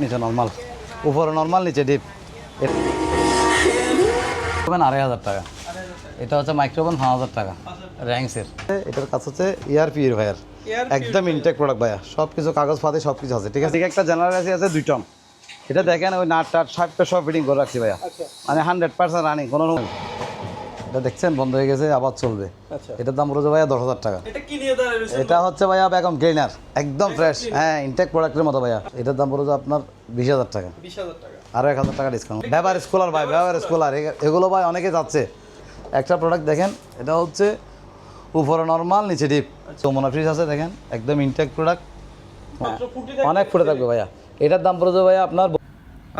নিচে নর্মাল উপরে নর্মাল নিচে ডিপ আড়াই হাজার টাকা। এটা হচ্ছে মাইক্রোফোন পাঁচ হাজার টাকা। র্যাঙ্কসের এটার কাছে হচ্ছে ইয়ার পির ভাইয়ার। একদম ইনটেক প্রোডাক্ট ভাইয়া। সব কিছু কাগজ পাতি সব কিছু আছে ঠিক আছে? ঠিক একটা জেনারেসি আছে দুই টন এটা দেখেন ওই নাট টাট সাতটা সব ফিটিং করে রাখছি ভাইয়া। মানে হান্ড্রেড পার্সেন্ট রানিং কোনো রকম এটা দেখছেন? বন্ধ হয়ে গেছে আবার চলবে। আচ্ছা। এটার দাম রয়েছে ভাইয়া দশ হাজার টাকা। এটা কি নিয়ে দাঁড়ায় রয়েছে? এটা হচ্ছে ভাইয়া বেগম ক্লিনার একদম ফ্রেশ হ্যাঁ ইনটেক প্রোডাক্টের মতো ভাইয়া। এটার দাম পড়েছে আপনার বিশ হাজার টাকা। আরও এক হাজার টাকা ডিসকাউন্ট ব্যবহার স্কলার ভাই ব্যবহার স্কলার এগুলো ভাই অনেকে যাচ্ছে। একটা প্রোডাক্ট দেখেন এটা হচ্ছে উপরে নর্মাল নিচে ডিপ চমনা ফ্রিজ আছে দেখেন একদম ইনটেক প্রোডাক্ট অনেক ফুটে থাকবে ভাইয়া। এটার দাম পড়েছে ভাইয়া আপনার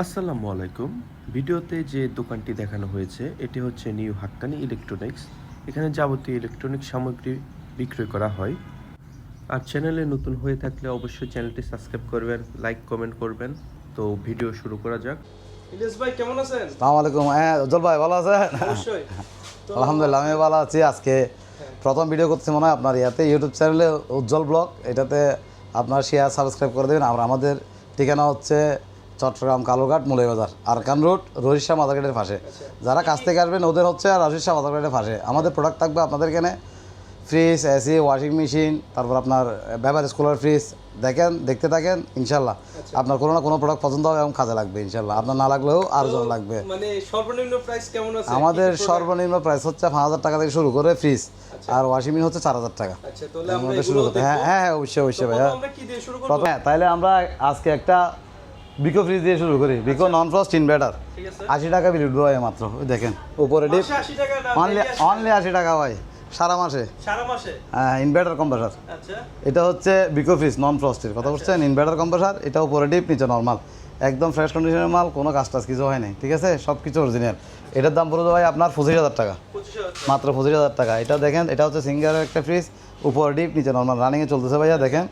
আসসালামু আলাইকুম। ভিডিওতে যে দোকানটি দেখানো হয়েছে এটি হচ্ছে নিউ হাক্কানি ইলেকট্রনিক্স। এখানে যাবতীয় ইলেকট্রনিক সামগ্রী বিক্রয় করা হয়। আর চ্যানেলে নতুন হয়ে থাকলে অবশ্যই চ্যানেলটি সাবস্ক্রাইব করবেন লাইক কমেন্ট করবেন। তো ভিডিও শুরু করা যাক। ইলিয়াস ভাই কেমন আছেন? সালাম আলাইকুম। হ্যাঁ উজ্জ্বল ভাই ভালো আছেন? অবশ্যই। আলহামদুলিল্লাহ আমি ভালো আছি। আজকে প্রথম ভিডিও করছি মনে হয় আপনার ইয়াতে ইউটিউব চ্যানেলে উজ্জ্বল ব্লগ। এটাতে আপনার শেয়ার সাবস্ক্রাইব করে দেবেন। আর আমাদের ঠিকানা হচ্ছে চট্টগ্রাম কালোঘাট মুলাইবাজার আরকান রোড রহিশা মাদারঘাটের পাশে। যারা কাছ থেকে আসবেন ওদের হচ্ছে আর রহিশা মাদারঘাটের পাশে। আমাদের প্রোডাক্ট থাকবে আপনাদের এখানে ফ্রিজ এসি ওয়াশিং মেশিন তারপর আপনার ব্যবহার স্কুলার ফ্রিজ দেখেন দেখতে থাকেন ইনশাল্লাহ। আপনার কোনো না কোনো প্রোডাক্ট পছন্দ হবে এবং কাজে লাগবে ইনশাল্লাহ। আপনার না লাগলেও আরও জন লাগবে। মানে আমাদের? সর্বনিম্ন প্রাইস হচ্ছে পাঁচ হাজার টাকা থেকে শুরু করে ফ্রিজ আর ওয়াশিং মেশিন হচ্ছে চার হাজার টাকা। আচ্ছা শুরু করতে হ্যাঁ হ্যাঁ হ্যাঁ অবশ্যই অবশ্যই ভাইয়া। প্রথমে তাহলে আমরা আজকে একটা বিকো ফ্রিজ দিয়ে শুরু করি। বিকো নন ফ্রস্ট ইনভার্টার আশি টাকা বিল উঠবে ভাই মাত্র ওই দেখেন উপরে ডিপ মাসে 80 টাকা না অনলি অনলি আশি টাকা। ভাই সারা মাসে। সারা মাসে? হ্যাঁ ইনভার্টার কম্প্রেসার আচ্ছা। এটা হচ্ছে বিকো ফ্রিজ নন ফ্রস্টের কথা বলছেন ইনভার্টার কম্প্রেসার এটা উপরে ডিপ নিচে নর্মাল একদম ফ্রেশ কন্ডিশনের মাল কোনো কাজ টাজ কিছু হয় নাই ঠিক আছে? সব কিছু অরিজিনাল এটার দাম পড়বে ভাই আপনার পঁচিশ হাজার টাকা। 25000 টাকা। মাত্র পঁচিশ হাজার টাকা। এটা দেখেন এটা হচ্ছে সিঙ্গারের একটা ফ্রিজ উপর ডিপ নিচে নর্মাল রানিংয়ে চলতেছে ভাইয়া দেখেন।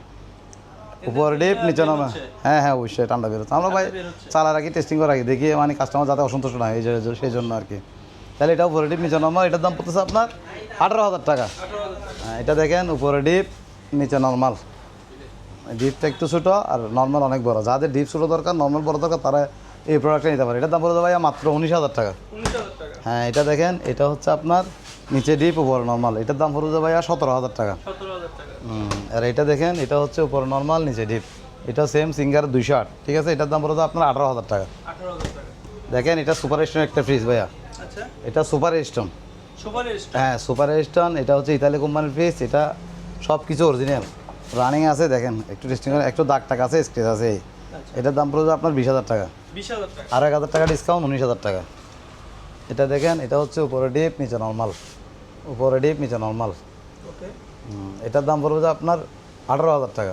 উপর ডিপ নিচে বের হ্যাঁ হ্যাঁ অবশ্যই ঠান্ডা বেরোচ্ছে আমরা ভাই। চালা রাখি টেস্টিং করে রাখি দেখি মানে কাস্টমার যাতে অসন্তুষ্ট না হয় সেই জন্য আর কি। তাহলে এটা উপরে ডিপ নিচে নর্মাল এটার দাম পড়তেছে আপনার আঠারো হাজার টাকা। হ্যাঁ, এটা দেখেন উপরে ডিপ নিচে নর্মাল ডিপটা একটু ছোটো আর নর্মাল অনেক বড়। যাদের ডিপ ছোটো দরকার নর্মাল বড় দরকার তারা এই প্রোডাক্টটা নিতে পারে। এটার দাম পড়ে ভাই মাত্র উনিশ হাজার টাকা। হ্যাঁ এটা দেখেন এটা হচ্ছে আপনার নিচে ডিপ উপরে নর্মাল এটার দাম পড়ে ভাইয়া সতেরো হাজার টাকা। 17000 টাকা হুম, আর এটা দেখেন এটা হচ্ছে উপরে নর্মাল নিচে ডিপ এটা সেম সিঙ্গার দুইশো আট ঠিক আছে? এটার দাম পড়ে আপনার আঠারো হাজার টাকা। দেখেন এটা সুপার স্টোন একটা ফ্রিজ ভাইয়া। আচ্ছা। এটা সুপার স্টোন হ্যাঁ সুপার স্টোন এটা হচ্ছে ইতালি কোম্পানির ফ্রিজ এটা সব কিছু অরিজিনাল রানিং আছে দেখেন একটু টেস্টিং একটু দাগ টাক আছে স্ক্রেচ আছে। আচ্ছা। এটার দাম পড়বে আপনার বিশ হাজার টাকা। আর এক হাজার টাকা ডিসকাউন্ট উনিশ হাজার টাকা। এটা দেখেন এটা হচ্ছে উপরে ডিপ নিচে নর্মাল উপরে ডিপ নিচে নর্মাল এটার দাম পড়বে যে আপনার আঠারো হাজার টাকা।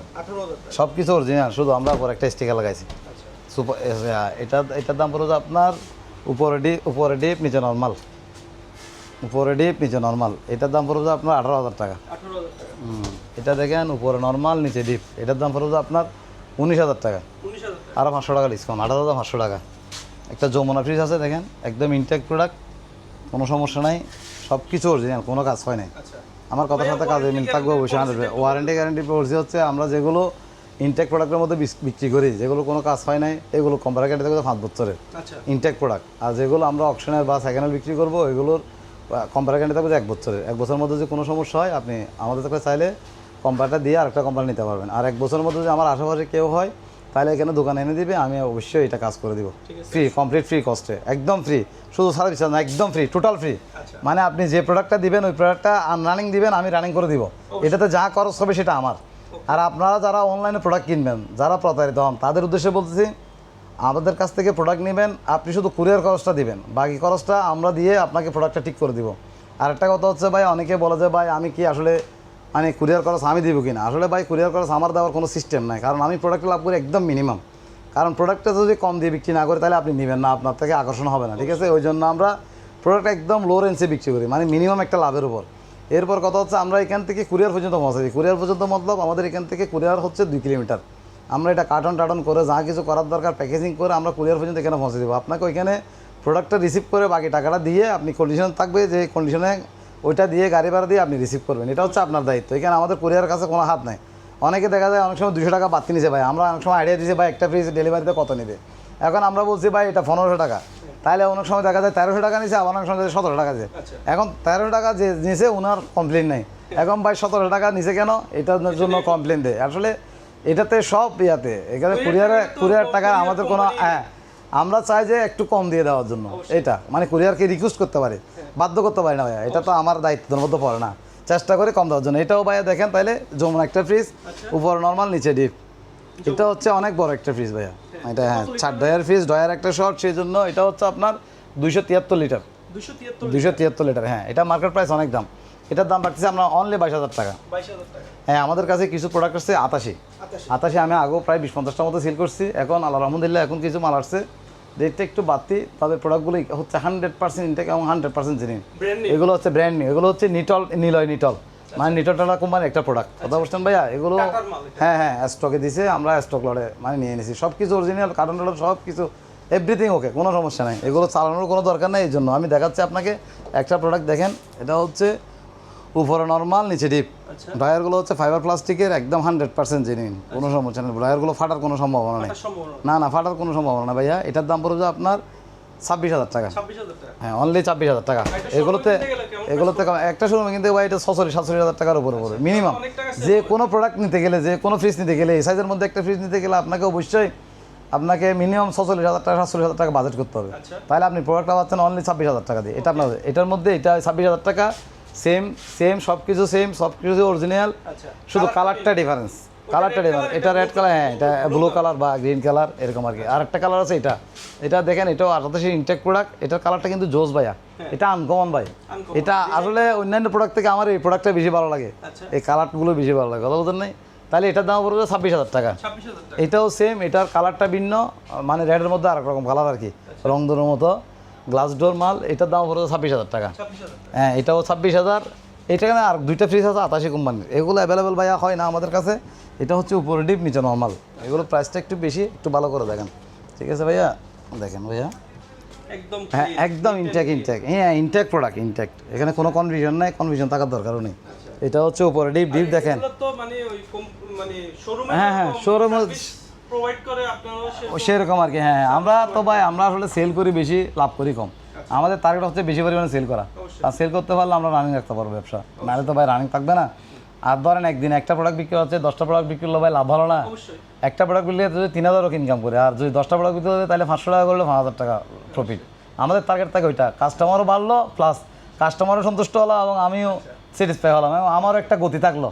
সব কিছু অরিজিনাল শুধু আমরা উপর একটা স্টিকার লাগাইছি। আচ্ছা। সুপার এটা এটার দাম পড়বে যে আপনার উপরে ডিপ উপরে ডিপ নিচে নর্মাল উপরে ডিপ নিচে নর্মাল এটার দাম পড়বে যে আপনার আঠারো হাজার টাকা। হুম, এটা দেখেন উপরে নর্মাল নিচে ডিপ এটার দাম পড়বে যে আপনার উনিশ হাজার টাকা। 19000 টাকা। আরও পাঁচশো টাকা ডিসকাউন্ট আঠারো হাজার পাঁচশো টাকা। একটা যমুনা ফ্রিজ আছে দেখেন একদম ইনটেক প্রোডাক্ট কোনো সমস্যা নাই সব কিছু অরিজিনাল কোনো কাজ হয় নাই। আচ্ছা। আমার কথার সাথে কাজে মিল থাকবে অবশ্যই হান্ড্রেড ওয়ারেন্টি গ্যারেন্টি পলিসি হচ্ছে আমরা যেগুলো ইনটেক প্রোডাক্টের মধ্যে বিক্রি করি যেগুলো কোনো কাজ হয় নাই এগুলো কোম্পানি কেটে থাকবে পাঁচ বছরের। আচ্ছা। ইনটেক প্রোডাক্ট আর যেগুলো আমরা অপশনের বা সেকেন্ড বিক্রি করব ওইগুলোর কোম্পানি কেটে থাকবে এক বছরের। এক বছরের মধ্যে যদি কোনো সমস্যা হয় আপনি আমাদের থেকে চাইলে কোম্পানিটা দিয়ে আরেকটা কোম্পানি নিতে পারবেন। আর এক বছরের মধ্যে যদি আমার আশেপাশে কেউ হয় তাহলে এখানে দোকানে এনে দিবে আমি অবশ্যই এটা কাজ করে দিব। ফ্রি কমপ্লিট ফ্রি কস্টে একদম ফ্রি শুধু সার্ভিস না একদম ফ্রি টোটাল ফ্রি। মানে আপনি যে প্রোডাক্টটা দিবেন ওই প্রোডাক্টটা আনরানিং দিবেন আমি রানিং করে দিব। এটাতে যা খরচ হবে সেটা আমার। আর আপনারা যারা অনলাইনে প্রোডাক্ট কিনবেন যারা প্রতারিত হন তাদের উদ্দেশ্যে বলতেছি আমাদের কাছ থেকে প্রোডাক্ট নেবেন আপনি শুধু কুরিয়ার খরচটা দিবেন। বাকি খরচটা আমরা দিয়ে আপনাকে প্রোডাক্টটা ঠিক করে দিব। আর একটা কথা হচ্ছে ভাই অনেকে বলে যে ভাই আমি কি আসলে মানে কুরিয়ার খরচ আমি দিব কিনা? আসলে ভাই কুরিয়ার খরচ আমার দেওয়ার কোনো সিস্টেম নাই। কারণ আমি প্রোডাক্ট লাভ করি একদম মিনিমাম কারণ প্রোডাক্টটা যদি কম দিয়ে বিক্রি না করে, তাহলে আপনি নেবেন না, আপনার থেকে আকর্ষণ হবে না, ঠিক আছে? ওই জন্য আমরা প্রোডাক্ট একদম লো রেঞ্জে বিক্রি করি মানে মিনিমাম একটা লাভের উপর। এরপর কথা হচ্ছে, আমরা এখান থেকে কুরিয়ার পর্যন্ত পৌঁছে দিই কুরিয়ার পর্যন্ত মতলব আমাদের এখান থেকে কুরিয়ার হচ্ছে দুই কিলোমিটার। আমরা এটা কার্টন টাটন করে যা কিছু করার দরকার প্যাকেজিং করে আমরা কুরিয়ার পর্যন্ত এখানে পৌঁছে দেবো। আপনাকে ওইখানে প্রোডাক্টটা রিসিভ করে বাকি টাকাটা দিয়ে আপনি কন্ডিশন থাকবে যে কন্ডিশনে ওইটা দিয়ে গাড়ি ভাড়া দিয়ে আপনি রিসিভ করবেন। এটা হচ্ছে আপনার দায়িত্ব। এখানে আমাদের কুরিয়ার কাছে কোনো হাত নাই। অনেকে দেখা যায় অনেক সময় দুশো টাকা বাড়তি নিছে ভাই। আমরা অনেক সময় আইডিয়া দিয়েছি ভাই একটা ফ্রিজ ডেলিভারিতে কত নেবে? এখন আমরা বলছি ভাই এটা পনেরোশো টাকা। তাহলে অনেক সময় দেখা যায় তেরোশো টাকা নিছে আবার অনেক সময় সতেরো টাকা নিছে। আচ্ছা। এখন তেরোশো টাকা যে নিছে ওনার কমপ্লেন নেই। এখন ভাই সতেরো টাকা নিছে কেন? এটার জন্য কমপ্লেন দেয় আসলে এটাতে সব ইয়াতে। এখানে কুরিয়ারে কুরিয়ার টাকা আমাদের কোনো হ্যাঁ। আমরা চাই যে একটু কম দিয়ে দেওয়ার জন্য। এটা। মানে কুরিয়ারকে রিকোয়েস্ট করতে পারে। বাধ্য করতে পারি না ভাইয়া। এটা তো আমার দায়িত্বের মধ্যে পড়ে না। চেষ্টা করে কম দেওয়ার জন্য। এটাও ভাইয়া দেখেন তাহলে যেমন একটা ফ্রিজ উপর নর্মাল নিচে ডিপ এটা হচ্ছে অনেক বড় একটা ফ্রিজ ভাইয়া। এটা হ্যাঁ চার ডয়ার ফ্রিজ ডয়ার একটা শর্ট সেই জন্য এটা হচ্ছে আপনার দুইশো তিয়াত্তর লিটার দুইশো তিয়াত্তর লিটার হ্যাঁ। এটা মার্কেট প্রাইস অনেক দাম। এটার দাম রাখতেছি আমরা অনলি বাইশ হাজার টাকা। হ্যাঁ আমাদের কাছে কিছু প্রোডাক্ট আসছে আতাশি আতাশি আতাশি আমি আগেও প্রায় বিশ পঞ্চাশটার মতো সেল করছি। এখন আল্লাহ রহমদুল্লাহ এখন কিছু মাল আসছে। রেটটা একটু বাড়তি তবে প্রোডাক্টগুলো হচ্ছে হান্ড্রেড পার্সেন্ট ইনটেক এবং হান্ড্রেড পার্সেন্ট জিনিস এগুলো হচ্ছে ব্র্যান্ড নিউ এগুলো হচ্ছে নিটল নিলয় নিটল মানে নিটল টাটা কোম্পানির একটা প্রোডাক্ট কথা বলছেন ভাইয়া? এগুলো হ্যাঁ হ্যাঁ স্টকে দিছে আমরা স্টক লড়ে মানে নিয়ে নিছি সব কিছু অরিজিনাল কার্টন টার্টন সব কিছু এভরিথিং ওকে কোনো সমস্যা নেই। এগুলো চালানোর কোনো দরকার নেই এই জন্য আমি দেখাচ্ছি আপনাকে একটা প্রোডাক্ট দেখেন এটা হচ্ছে উপরে নর্মাল নিচে ডিপ আচ্ছা। ড্রায়ারগুলো হচ্ছে ফাইবার প্লাস্টিকের একদম হান্ড্রেড পার্সেন্ট জেনুইন কোনো সমস্যা নেই। ড্রায়ারগুলো ফাটার কোনো সম্ভাবনা নেই। না না ফাটার কোনো সম্ভাবনা না ভাইয়া। এটার দাম পড়বে আপনার ছাব্বিশ হাজার টাকা। হ্যাঁ অনলি ছাব্বিশ হাজার টাকা। এগুলোতে গেলে কেমন এগুলোতে একটা শোরুমে কিন্তু ভাই এটা ছশো সাতচল্লিশ হাজার টাকার উপরে পড়বে মিনিমাম save যে কোনো প্রোডাক্ট নিতে গেলে যে কোনো ফ্রিজ নিতে গেলে এই সাইজের মধ্যে একটা ফ্রিজ নিতে গেলে আপনাকে অবশ্যই আপনাকে মিনিমাম ছচল্লিশ হাজার টাকা সাতচল্লিশ হাজার টাকা বাজেট করতে হবে। আচ্ছা। তাহলে আপনি প্রোডাক্টটা পাচ্ছেন অনলি ছাব্বিশ হাজার টাকা দিয়ে। এটা আপনার এটার মধ্যে এটা ছাব্বিশ হাজার টাকা সেম সেম সব কিছু সেম সব কিছু অরিজিনাল আচ্ছা। শুধু কালারটা ডিফারেন্স কালারটা ডিফারেন্স এটা রেড কালার হ্যাঁ এটা ব্লু কালার বা গ্রিন কালার এরকম আর কি। আর একটা কালার আছে এটা। এটা দেখেন এটাও আটাশি ইনটেক প্রোডাক্ট এটার কালারটা কিন্তু জোস ভাইয়া। এটা আনকমন ভাই। এটা আসলে অন্যান্য প্রোডাক্ট থেকে আমার এই প্রোডাক্টটা বেশি ভালো লাগে। আচ্ছা। এই কালারগুলো বেশি ভালো লাগে। কথা বলতেন নাই? তাহলে এটার দাম পড়বে ছাব্বিশ হাজার টাকা। এটাও সেম এটার কালারটা ভিন্ন মানে রেডের মধ্যে আরেক রকম কালার আর কি। রং দোর মতো। গ্লাস ডোর মাল এটার দাম পড়বে ছাব্বিশ হাজার টাকা। হ্যাঁ এটাও ছাব্বিশ হাজার। এটা আর দুইটা ফ্রিজ আছে আতাশি কোম্পানির। এগুলো অ্যাভেলেবেল ভাইয়া হয় না আমাদের কাছে। এটা হচ্ছে উপরে ডিপ নিচে নর্মাল এগুলো প্রাইসটা একটু বেশি একটু ভালো করে দেখেন। ঠিক আছে ভাইয়া? দেখেন ভাইয়া। একদম হ্যাঁ একদম ইনটেক ইনটেক হ্যাঁ ইনটেক প্রোডাক্ট ইনটেক এখানে কোনো কনফিউশন নাই কনফিউশন থাকার দরকারও নেই। এটা হচ্ছে উপরে ডিপ ডিপ দেখেন। মানে মানে শোরুমে হ্যাঁ, হ্যাঁ, এ- প্রোভাইড করে ও সেরকম আর কি হ্যাঁ হ্যাঁ। আমরা তো ভাই আমরা আসলে সেল করি বেশি লাভ করি কম। আমাদের টার্গেট হচ্ছে বেশি পরিমাণে সেল করা। আর সেল করতে পারলে আমরা রানিং রাখতে পারব ব্যবসা। নাহলে তো ভাই রানিং থাকবে না। আর ধরেন একদিন একটা প্রোডাক্ট বিক্রি হচ্ছে দশটা প্রোডাক্ট বিক্রি করলে ভাই লাভ ভালো না। একটা প্রোডাক্ট বিক্রি যদি তিন হাজারও ইনকাম করে আর যদি দশটা প্রোডাক্ট বিক্রি হবে তাহলে পাঁচশো টাকা করলে পাঁচ হাজার টাকা প্রফিট আমাদের টার্গেট থাকে ওইটা। কাস্টমারও বাড়লো প্লাস কাস্টমারও সন্তুষ্ট হলো এবং আমিও স্যাটিসফাই হলাম এবং আমারও একটা গতি থাকল।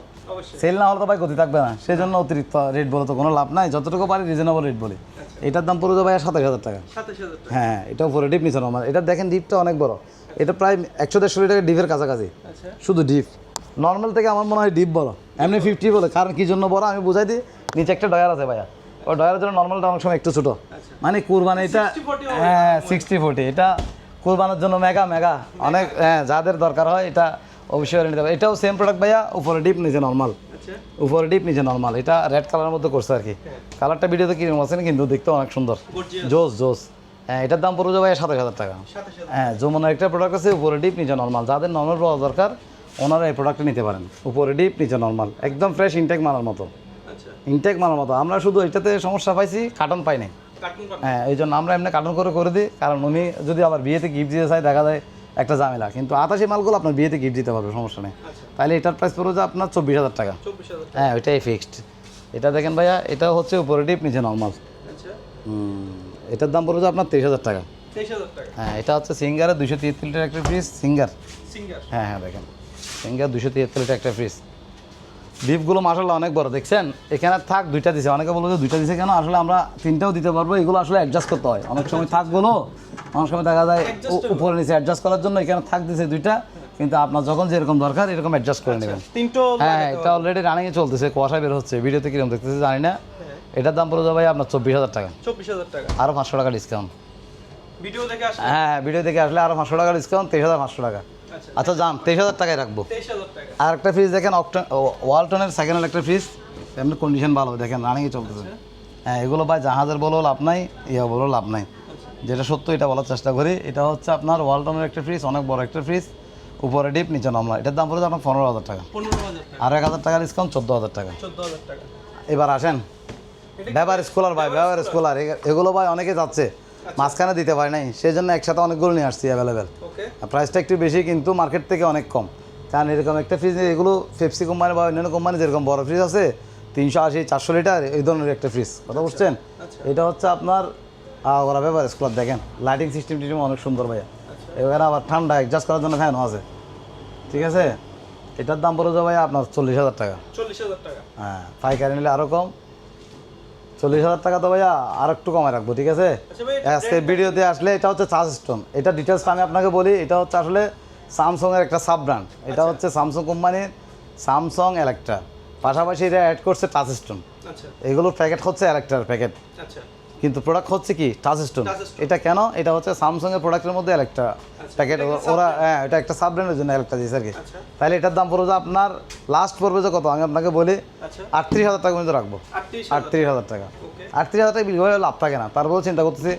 সেল না হলে তো ভাই গতি থাকবে না। সেই জন্য অতিরিক্ত রেট বলে তো কোনো লাভ নাই। যতটুকু পারি রিজনেবল রেট বলি। এটার দাম পড়বে ভাই সাতাশ হাজার টাকা। টাকা। হ্যাঁ এটা উপরে ডিপ নিচে নর্মাল এটা দেখেন ডিপটা অনেক বড়। এটা প্রায় একশো দেড়শো লিটার ডিপের কাছাকাছি। আচ্ছা। শুধু ডিপ নর্মাল থেকে আমার মনে হয় ডিপ বড়। এমনি ফিফটি বলে। কারণ কি জন্য বড়? আমি বুঝাই দিই। নিচে একটা ডয়ার আছে ভাইয়া। ওই ডয়ারের জন্য নর্মালটা অনেক সময় একটু ছোটো। মানে কুরবানি এটা হ্যাঁ সিক্সটি ফোর্টি এটা কুরবানের জন্য মেগা মেগা অনেক হ্যাঁ যাদের দরকার হয় এটা অবশ্যই নিতে হবে। এটাও সেম প্রোডাক্ট ভাইয়া উপরে ডিপ নিচে নর্মাল আচ্ছা। উপরে ডিপ নিচে নর্মাল এটা রেড কালারের মধ্যে করছে আর কি। কালারটা ভিডিওতে কীরকম আছে না কিন্তু দেখতে অনেক সুন্দর। জোস জোস হ্যাঁ এটার দাম পড়বে ভাই সাতাশ হাজার টাকা। হ্যাঁ যমুনার একটা প্রোডাক্ট আছে উপরে ডিপ নিচে নর্মাল যাদের নর্মাল পাওয়া দরকার ওনারা এই প্রোডাক্টটা নিতে পারেন। উপরে ডিপ নিচে নর্মাল একদম ফ্রেশ ইনটেক মালার মতো। আচ্ছা। ইনটেক মালার মতো। আমরা শুধু এটাতে সমস্যা পাইছি কার্টন পাই নাই। হ্যাঁ এই জন্য আমরা এমনি কার্টন করে করে দিই। কারণ উনি যদি আবার বিয়েতে গিফট দিতে চাই দেখা যায় একটা ঝামেলা। কিন্তু আতাশি মালগুলো আপনার বিয়েতে গিফট দিতে পারবে সমস্যা নেই। তাহলে এটার প্রাইস পড়বে যে আপনার চব্বিশ হাজার টাকা। হ্যাঁ ওইটাই ফিক্সড এটা দেখেন ভাইয়া এটা হচ্ছে উপরে ডিপ নিচে নর্মাল আচ্ছা। এটার দাম পড়বে যে আপনার তেইশ হাজার টাকা। হ্যাঁ এটা হচ্ছে সিঙ্গারের দুশো তিয়াত্তর লিটার একটা ফ্রিজ সিঙ্গার। সিঙ্গার। হ্যাঁ হ্যাঁ দেখেন। সিঙ্গার দুশো তিয়াত্তর লিটার একটা ফ্রিজ ডিপগুলো মাসাল্লাহ অনেক বড় দেখছেন? এখানে থাক দুইটা দিছে। অনেকে বলব যে দুইটা দিছে কেন? আসলে আমরা তিনটাও দিতে পারব। এগুলো আসলে অ্যাডজাস্ট করতে হয়। অনেক সময় থাকগুলো অনেক সময় দেখা যায় উপরে নিচে অ্যাডজাস্ট করার জন্য এখানে থাক দিছে দুইটা। কিন্তু আপনার যখন যেরকম দরকার এরকম অ্যাডজাস্ট করে নেবেন। তিনটো হ্যাঁ এটা অলরেডি রানিংয়ে চলতেছে কুয়াশা বের হচ্ছে। ভিডিওতে কীরকম দেখতেছে জানি না। এটার দাম পড়ে যাবে আপনার চব্বিশ হাজার টাকা। চব্বিশ হাজার টাকা। আরও পাঁচশো টাকা ডিসকাউন্ট ভিডিও দেখে আসলে হ্যাঁ ভিডিও দেখে আসলে আরও পাঁচশো টাকা ডিসকাউন্ট তেইশ হাজার পাঁচশো টাকা। আচ্ছা। আচ্ছা যান তেইশ হাজার টাকায় রাখব। আর একটা ফ্রিজ দেখেন অকটন ওয়ালটনের সেকেন্ড একটা ফ্রিজ এমনি কন্ডিশন ভালো দেখেন রানিংয়ে চলতেছে। হ্যাঁ এগুলো ভাই জাহাজের বলো লাভ নাই ইয়া বলো লাভ নাই। যেটা সত্য এটা বলার চেষ্টা করি। এটা হচ্ছে আপনার ওয়ালটনের একটা ফ্রিজ অনেক বড় একটা ফ্রিজ উপরে ডিপ নিচে নমলা। এটার দাম পড়েছে আপনার পনেরো হাজার টাকা। আর এক হাজার টাকা ডিসকাউন্ট চোদ্দ হাজার টাকা। এবার আসেন। ব্যবহার স্কলার ভাই ব্যবহার স্কলার। এগুলো ভাই অনেকে যাচ্ছে। মাঝখানে দিতে পারে নাই। সেই জন্য একসাথে অনেকগুলো নিয়ে আসছি অ্যাভেলেবেল প্রাইসটা একটু বেশি কিন্তু মার্কেট থেকে অনেক কম। কারণ এরকম একটা ফ্রিজ নেই এগুলো পেপসি কোম্পানি বা অন্যান্য কোম্পানি যেরকম বড় ফ্রিজ আছে তিনশো আশি চারশো লিটার এই ধরনের একটা ফ্রিজ কথা বুঝছেন? আচ্ছা। এটা হচ্ছে আপনার ওরা ব্যাপার স্কুলার দেখেন। লাইটিং সিস্টেম টিস্টেম অনেক সুন্দর ভাইয়া। আচ্ছা। এবার আবার ঠান্ডা অ্যাডজাস্ট করার জন্য ফ্যানও আছে। ঠিক আছে? এটার দাম পড়ে যাবে ভাইয়া আপনার চল্লিশ হাজার টাকা। চল্লিশ হাজার টাকা। হ্যাঁ পাইকারি নিলে আরও কম। চল্লিশ হাজার টাকা তো ভাইয়া আর একটু কমে রাখব ঠিক আছে? আচ্ছা আজকে ভিডিওতে আসলে এটা হচ্ছে চার্জ স্টোন এটা ডিটেলসটা আমি আপনাকে বলি এটা হচ্ছে আসলে স্যামসংয়ের একটা সাব ব্র্যান্ড এটা হচ্ছে স্যামসং কোম্পানির স্যামসং এলেকট্রা পাশাপাশি এটা অ্যাড করছে টাচ স্টোন আচ্ছা। এগুলোর প্যাকেট হচ্ছে এলেকট্রার প্যাকেট আচ্ছা। কিন্তু প্রোডাক্ট হচ্ছে কি টাচ স্টোন এটা কেন? এটা হচ্ছে স্যামসংয়ের প্রোডাক্টের মধ্যে এলেকট্রা প্যাকেট ওরা হ্যাঁ এটা একটা সাব ব্র্যান্ডের জন্য এলেকট্রা দিয়েছে আর কি। আচ্ছা। তাহলে এটার দাম পড়বে যে আপনার লাস্ট পড়বে যে কত? আমি আপনাকে বলি আচ্ছা। আটত্রিশ হাজার টাকা পর্যন্ত রাখব। আটত্রিশ হাজার টাকা। আটত্রিশ হাজার টাকা। বিক্রি করে লাভ থাকে না তারপরেও চিন্তা করতেছি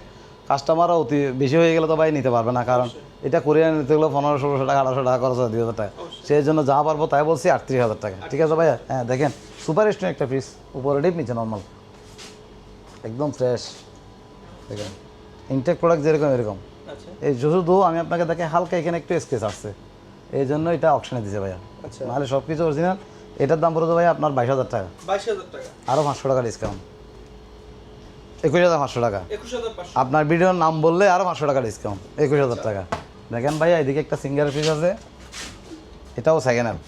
কাস্টমারও অতি বেশি হয়ে গেলে তো ভাই নিতে পারবে না কারণ এটা কোরিয়ান নিতে গেলে পনেরো ষোলোশো টাকা আঠারোশো টাকা খরচ হয় দুই হাজার টাকা সেই জন্য যা পারব তাই বলছি আটত্রিশ হাজার টাকা। ঠিক আছে ভাইয়া? হ্যাঁ দেখেন সুপার স্টোন একটা পিস উপরে ডিপ নিচে নর্মাল একদম ফ্রেশ দেখেন ইনটেক প্রোডাক্ট যেরকম এরকম। আচ্ছা। এই শুধু আমি আপনাকে দেখে হালকা এখানে একটু স্কেচ আসছে। এই জন্য এটা অপশনে দিছে ভাইয়া। আচ্ছা। নাহলে সব কিছু অরিজিনাল এটার দাম পড়বে ভাইয়া আপনার বাইশ হাজার টাকা। বাইশ হাজার টাকা। আরও পাঁচশো টাকা ডিসকাউন্ট একুশ হাজার পাঁচশো টাকা। আপনার ভিডিওর নাম বললে আরও পাঁচশো টাকা ডিসকাউন্ট একুশ হাজার টাকা। দেখেন ভাইয়া এদিকে একটা সিঙ্গার পিস আছে। এটাও সেকেন্ড হ্যান্ড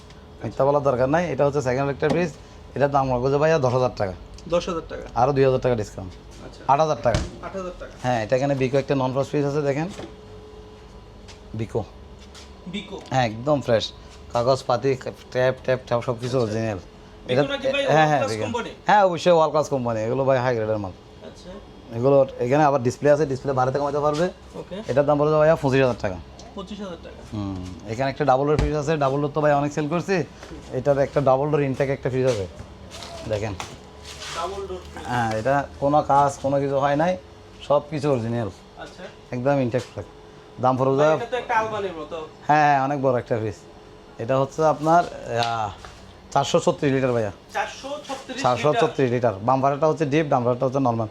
মিথ্যা বলার দরকার নাই। এটা হচ্ছে সেকেন্ড একটা পিস এটার দাম যে ভাইয়া দশ হাজার টাকা। দশ হাজার টাকা। আরও দুই হাজার টাকা ডিসকাউন্ট আচ্ছা। আট হাজার টাকা। আট হাজার টাকা। হ্যাঁ এটা এখানে বিকো একটা নন ফ্রস পিস আছে দেখেন। বিকো বিকো হ্যাঁ একদম ফ্রেশ কাগজ পাতি ট্যাপ ট্যাপ ট্যাপ সব কিছু অরিজিনাল এটা হ্যাঁ হ্যাঁ। হ্যাঁ অবশ্যই ওয়ার্ল্ড ক্লাস কোম্পানি এগুলো ভাই হাই গ্রেডের মাল। আচ্ছা। এগুলো এখানে আবার ডিসপ্লে আছে ডিসপ্লে বাড়িতে কমাতে পারবে। এটার দাম পড়বে ভাইয়া পঁচিশ হাজার টাকা। হুম এখানে একটা ডাবল ডোর ফ্রিজ আছে। ডাবল ডোর তো ভাই অনেক সেল করছি। এটার একটা ডাবল ডোর ইনটেক একটা ফ্রিজ আছে। দেখেন। হ্যাঁ এটা কোনো কাজ কোনো কিছু হয় নাই সব কিছু অরিজিনাল আচ্ছা। একদম ইনটেক দাম পড়বে হ্যাঁ হ্যাঁ অনেক বড় একটা ফ্রিজ এটা হচ্ছে আপনার চারশো ছত্রিশ লিটার ভাইয়া। চারশো ছত্রিশ লিটার বাম্পারটা হচ্ছে ডিপ ডাম্পারটা হচ্ছে নর্মাল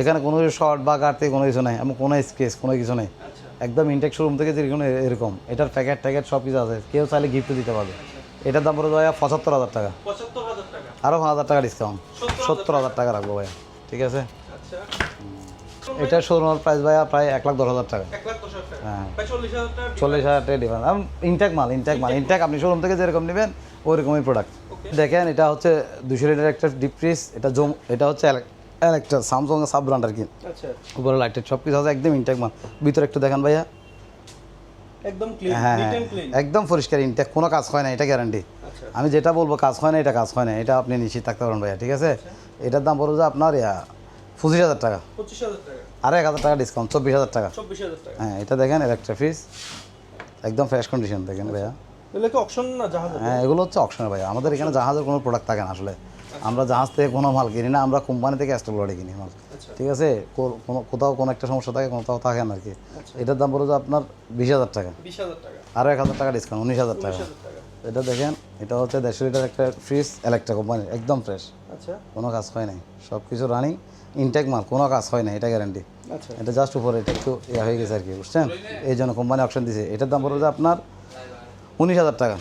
এখানে কোনো শর্ট বা কাটতে কোনো কিছু নাই। এমন কোনো স্কেচ কোনো কিছু নেই। আচ্ছা। একদম ইনটেক শোরুম থেকে যেরকম এরকম। এটার প্যাকেট ট্যাকেট সব কিছু আছে। কেউ চাইলে গিফটও দিতে পারবে। এটার দাম পড়ে ভাইয়া পঁচাত্তর হাজার টাকা। পঁচাত্তর হাজার পাঁচ হাজার টাকা ডিসকাউন্ট সত্তর হাজার টাকা রাখব ভাইয়া ঠিক আছে? এটা শোরুমের প্রাইস ভাইয়া প্রায় এক লাখ দশ হাজার টাকা। হ্যাঁ। চল্লিশ হাজার টাকা ডিফারেন্স ইনটেক মাল ইনট্যাক মাল। ইনটেক আপনি শোরুম থেকে যেরকম নেবেন ওইরকমই প্রোডাক্ট দেখেন এটা হচ্ছে দুশো লিটার একটা ডিপ ফ্রিজ এটা জম এটা হচ্ছে একটা স্যামসং সাব ব্র্যান্ড আর কি। আচ্ছা। উপরে লাইটের সব কিছু আছে একদম ইনট্যাক মাল। ভিতরে একটু দেখান ভাইয়া। একদম ক্লিন হ্যাঁ হ্যাঁ একদম পরিষ্কার ইনটেক কোনো কাজ হয় না এটা গ্যারান্টি আচ্ছা। আমি যেটা বলব কাজ হয় না এটা কাজ হয় না এটা আপনি নিশ্চিত থাকতে পারেন ভাইয়া ঠিক আছে? এটার দাম পড়বে যে আপনার ইয়া পঁচিশ হাজার টাকা। পঁচিশ হাজার টাকা। আর এক হাজার টাকা ডিসকাউন্ট চব্বিশ হাজার টাকা। চব্বিশ হাজার টাকা। হ্যাঁ এটা দেখেন ইলেকট্রিক ফ্রিজ একদম ফ্রেশ কন্ডিশন দেখেন ভাইয়া। এগুলো অপশন না জাহাজ হ্যাঁ এগুলো হচ্ছে অপশনের ভাইয়া। আমাদের এখানে জাহাজের কোনো প্রোডাক্ট থাকে না আসলে। আমরা জাহাজ থেকে কোনো মাল কিনি না আমরা কোম্পানি থেকে লড়ে কিনি মাল। আচ্ছা। ঠিক আছে? কোনো কোথাও কোনো একটা সমস্যা থাকে কোথাও থাকে না আর কি। আচ্ছা। এটার দাম পড়বে যে আপনার বিশ হাজার টাকা। আরও এক হাজার টাকা ডিসকাউন্ট উনিশ হাজার টাকা। এটা দেখেন এটা হচ্ছে দেড়শো লিটার একটা ফ্রিজ ইলেকট্রা কোম্পানির একদম ফ্রেশ আচ্ছা। কোনো কাজ হয় নাই। সব কিছু রানিং ইনটেক মাল কোনো কাজ হয় না এটা গ্যারান্টি আচ্ছা। এটা জাস্ট উপরে এটা একটু ইয়ে হয়ে গেছে আর কি বুঝছেন? এই জন্য কোম্পানি অপশন দিছে। এটার দাম পড়বে যে আপনার উনিশ হাজার টাকা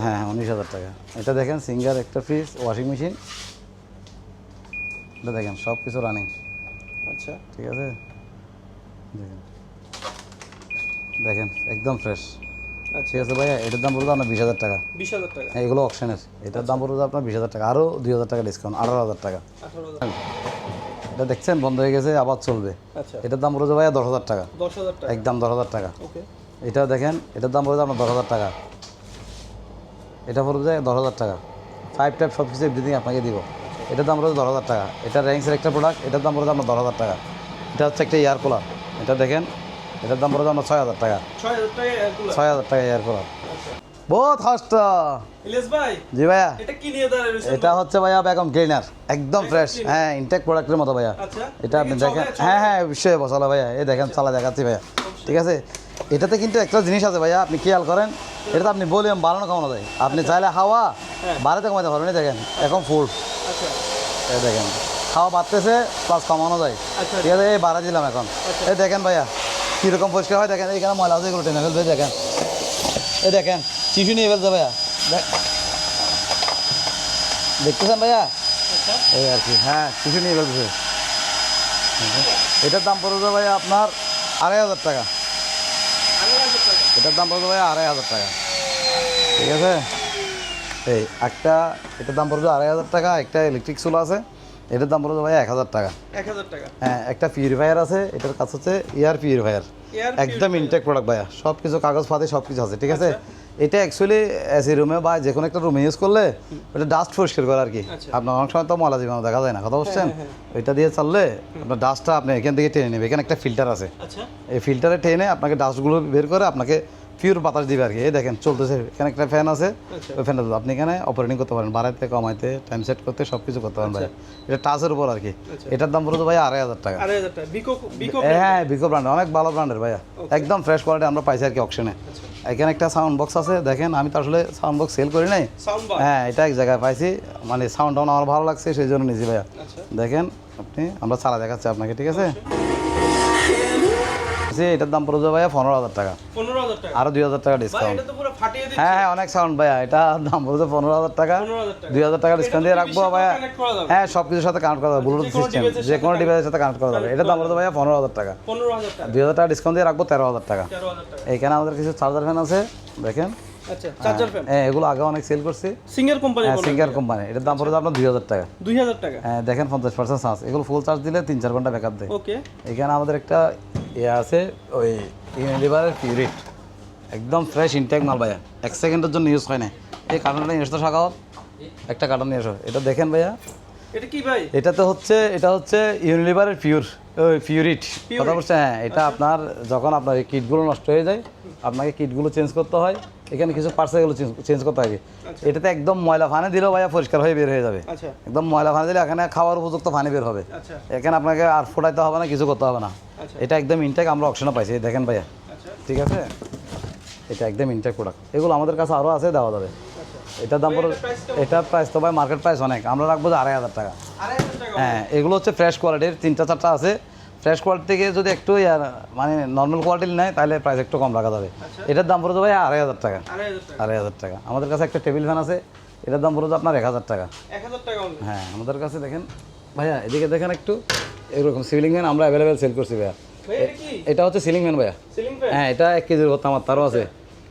হ্যাঁ হ্যাঁ উনিশ হাজার টাকা এটা দেখেন সিঙ্গার একটা ফ্রিজ ওয়াশিং মেশিন এটা দেখেন সব কিছু রানিং আচ্ছা ঠিক আছে দেখেন দেখেন একদম ফ্রেশ আচ্ছা ঠিক আছে ভাইয়া এটার দাম পড়বে আপনার বিশ হাজার টাকা বিশ হাজার টাকা হ্যাঁ এগুলো অপশানের এটার দাম পড়বে আপনার বিশ হাজার টাকা আরও দুই হাজার টাকা ডিসকাউন্ট আঠারো হাজার টাকা এটা দেখছেন বন্ধ হয়ে গেছে আবার চলবে আচ্ছা এটার দাম পড়বে ভাইয়া দশ হাজার টাকা দশ হাজার টাকা একদম দশ হাজার টাকা ওকে এটা দেখেন এটার দাম পড়বে আপনার দশ হাজার টাকা। এটা পড়বে দশ হাজার টাকা। ফাইভ টাইপ সব কিছু এভরিথিং আপনাকে দিব। এটার দাম পড়বে দশ হাজার টাকা। এটা র্যাঙ্কসের একটা প্রোডাক্ট এটার দাম পড়বে আপনার দশ হাজার টাকা। এটা হচ্ছে একটা এয়ার কুলার এটা দেখেন এটার দাম পড়বে আপনার ছয় হাজার টাকা। ছয় হাজার টাকা এয়ার কুলার বহুত ইলিয়াস ভাই জি ভাইয়া। এটা কি নিয়ে দাঁড়ায় এটা হচ্ছে ভাইয়া ক্লিনার একদম ফ্রেশ হ্যাঁ ইনটেক প্রোডাক্টের মতো ভাইয়া। আচ্ছা। এটা আপনি দেখেন। হ্যাঁ হ্যাঁ অবশ্যই বসালো ভাইয়া। এই দেখেন চালা দেখাচ্ছি ভাইয়া। ঠিক আছে? এটাতে কিন্তু একটা জিনিস আছে ভাইয়া আপনি খেয়াল করেন এটাতে আপনি ভলিউম বাড়ানো কমানো যায়। আপনি চাইলে হাওয়া হ্যাঁ। বাড়াতে কমাতে পারবেন দেখেন এখন ফুল আচ্ছা। দেখেন হাওয়া বাড়তেছে প্লাস কমানো যায়। আচ্ছা। ঠিক আছে এই বাড়া দিলাম এখন। এই দেখেন ভাইয়া কীরকম পরিষ্কার হয় দেখেন এইখানে ময়লা আছে এগুলো টেনে ফেলবে দেখেন। এই দেখেন টিস্যু নিয়ে ফেলছে ভাইয়া। দেখ দেখতেছেন ভাইয়া? আচ্ছা। এই আর কি হ্যাঁ টিস্যু নিয়ে ফেলতেছে এটার দাম পড়বে ভাইয়া আপনার আড়াই হাজার টাকা। এটার দাম পড়বে আড়াই হাজার টাকা। ঠিক আছে? এই একটা এটার দাম পড়বে আড়াই হাজার টাকা একটা ইলেকট্রিক চুলা আছে এটার দাম পড়বে ভাই এক হাজার টাকা। এক হাজার টাকা। হ্যাঁ একটা পিউরিফায়ার আছে এটার কাজ হচ্ছে এয়ার পিউরিফায়ার একদম ইনটেক প্রোডাক্ট ভাইয়া সব কিছু কাগজ পাতি সব কিছু আছে ঠিক আছে? এটা অ্যাকচুয়ালি এসি রুমে বা যে কোনো একটা রুমে ইউজ করলে ওটা ডাস্ট পরিষ্কার করে আর কি আচ্ছা। আপনার অনেক সময় তো ময়লা জীবাণু দেখা যায় না কথা বলছেন ওইটা দিয়ে চাললে আপনার ডাস্টটা আপনি এখান থেকে টেনে নেবে। এখানে একটা ফিল্টার আছে। আচ্ছা। এই ফিল্টারে টেনে আপনাকে ডাস্টগুলো বের করে আপনাকে পিওর বাতাস দিবে আর কি। এই দেখেন চলতেছে। এখানে একটা ফ্যান আছে। আচ্ছা। ওই ফ্যানটা আপনি এখানে অপারেটিং করতে পারেন বাড়াইতে কমাইতে টাইম সেট করতে সব কিছু করতে পারেন ভাই। এটা টাচের উপর আর কি। আচ্ছা। এটার দাম পড়তো ভাই আড়াই হাজার টাকা। হ্যাঁ বিকো ব্র্যান্ড অনেক ভালো ব্র্যান্ডের ভাইয়া। একদম ফ্রেশ কোয়ালিটি আমরা পাইছি আর কি অপশনে এখানে একটা সাউন্ড বক্স আছে দেখেন। আমি তো আসলে সাউন্ড বক্স সেল করি নাই। হ্যাঁ এটা এক জায়গায় পাইছি। মানে সাউন্ড টাউন আমার ভালো লাগছে সেই জন্য নিয়েছি ভাইয়া। আচ্ছা। দেখেন আপনি আমরা চালা দেখাচ্ছি আপনাকে ঠিক আছে? এটার দাম পড়ে যাবে ভাইয়া পনেরো হাজার টাকা পনেরো হাজার টাকা আরও দুই হাজার টাকা ডিসকাউন্ট হ্যাঁ হ্যাঁ অনেক সাউন্ড ভাইয়া এটা দাম পড়েছে পনেরো হাজার টাকা পনেরো হাজার টাকা দুই হাজার টাকা ডিসকাউন্ট দিয়ে রাখব ভাইয়া। হ্যাঁ সব কিছুর সাথে কানেক্ট করা যাবে ব্লুটুথ সিস্টেম যে কোনো ডিভাইসের সাথে কানেক্ট করা যাবে এটার দাম পড়েছে ভাইয়া পনেরো হাজার টাকা পনেরো হাজার টাকা দুই হাজার টাকা ডিসকাউন্ট দিয়ে রাখব তেরো হাজার টাকা এখানে আমাদের কিছু চার্জার ফ্যান আছে দেখেন আচ্ছা হ্যাঁ এগুলো আগে অনেক সেল করছি কোম্পানি হ্যাঁ সিঙ্গার কোম্পানি এটার দাম আপনার দুই হাজার টাকা দুই হাজার টাকা হ্যাঁ দেখেন পঞ্চাশ পার্সেন্ট চার্জ এগুলো ফুল চার্জ দিলে তিন চার ঘণ্টা ব্যাকআপ দেয় ওকে এখানে আমাদের একটা ইয়ে আছে ওই ইউনিলিভারের পিউরিট একদম ফ্রেশ ইনটেক মাল ভাইয়া। এক সেকেন্ডের জন্য ইউজ হয় না এই কার্টনটা নিয়ে এসো সাকাও একটা কার্টন নিয়ে এসো। এটা দেখেন ভাইয়া। এটা কি ভাই? এটা তো হচ্ছে এটা হচ্ছে ইউনিলিভারের পিউর ওই পিউরিট কথা বলছে হ্যাঁ এটা আপনার যখন আপনার এই কিটগুলো নষ্ট হয়ে যায় আপনাকে কিটগুলো চেঞ্জ করতে হয়। এখানে কিছু পার্সেলগুলো চেঞ্জ করতে হবে। এটাতে একদম ময়লা ফানে দিলেও ভাইয়া পরিষ্কার হয়ে বের হয়ে যাবে। আচ্ছা। একদম ময়লা ফানে দিলে এখানে খাওয়ার উপযুক্ত পানি বের হবে। আচ্ছা। এখানে আপনাকে আর ফোটাইতে হবে না কিছু করতে হবে না। আচ্ছা। এটা একদম ইনটেক আমরা অপশনে পাইছি দেখেন ভাইয়া। আচ্ছা। ঠিক আছে? এটা একদম ইনটেক প্রোডাক্ট এগুলো আমাদের কাছে আরও আছে দেওয়া যাবে। আচ্ছা। এটার দাম পড়ে এটার প্রাইস তো ভাই মার্কেট প্রাইস অনেক। আমরা রাখব যে আড়াই হাজার টাকা। হ্যাঁ এগুলো হচ্ছে ফ্রেশ কোয়ালিটির তিনটা চারটা আছে। ফ্রেশ কোয়ালিটি থেকে যদি একটু মানে নর্মাল কোয়ালিটির নেয় তাহলে প্রাইস একটু কম রাখা যাবে। আচ্ছা। এটার দাম পড়ে ভাই আড়াই হাজার টাকা। আড়াই হাজার টাকা। আমাদের কাছে একটা টেবিল ফ্যান আছে এটার দাম পড়ে যাবে আপনার এক হাজার টাকা। হ্যাঁ আমাদের কাছে দেখেন ভাইয়া এদিকে দেখেন একটু এরকম সিলিং ফ্যান আমরা অ্যাভেলেবেল সেল করছি ভাইয়া। এটা হচ্ছে সিলিং ফ্যান ভাইয়া। হ্যাঁ এটা এক কেজির কথা আমার তারও আছে।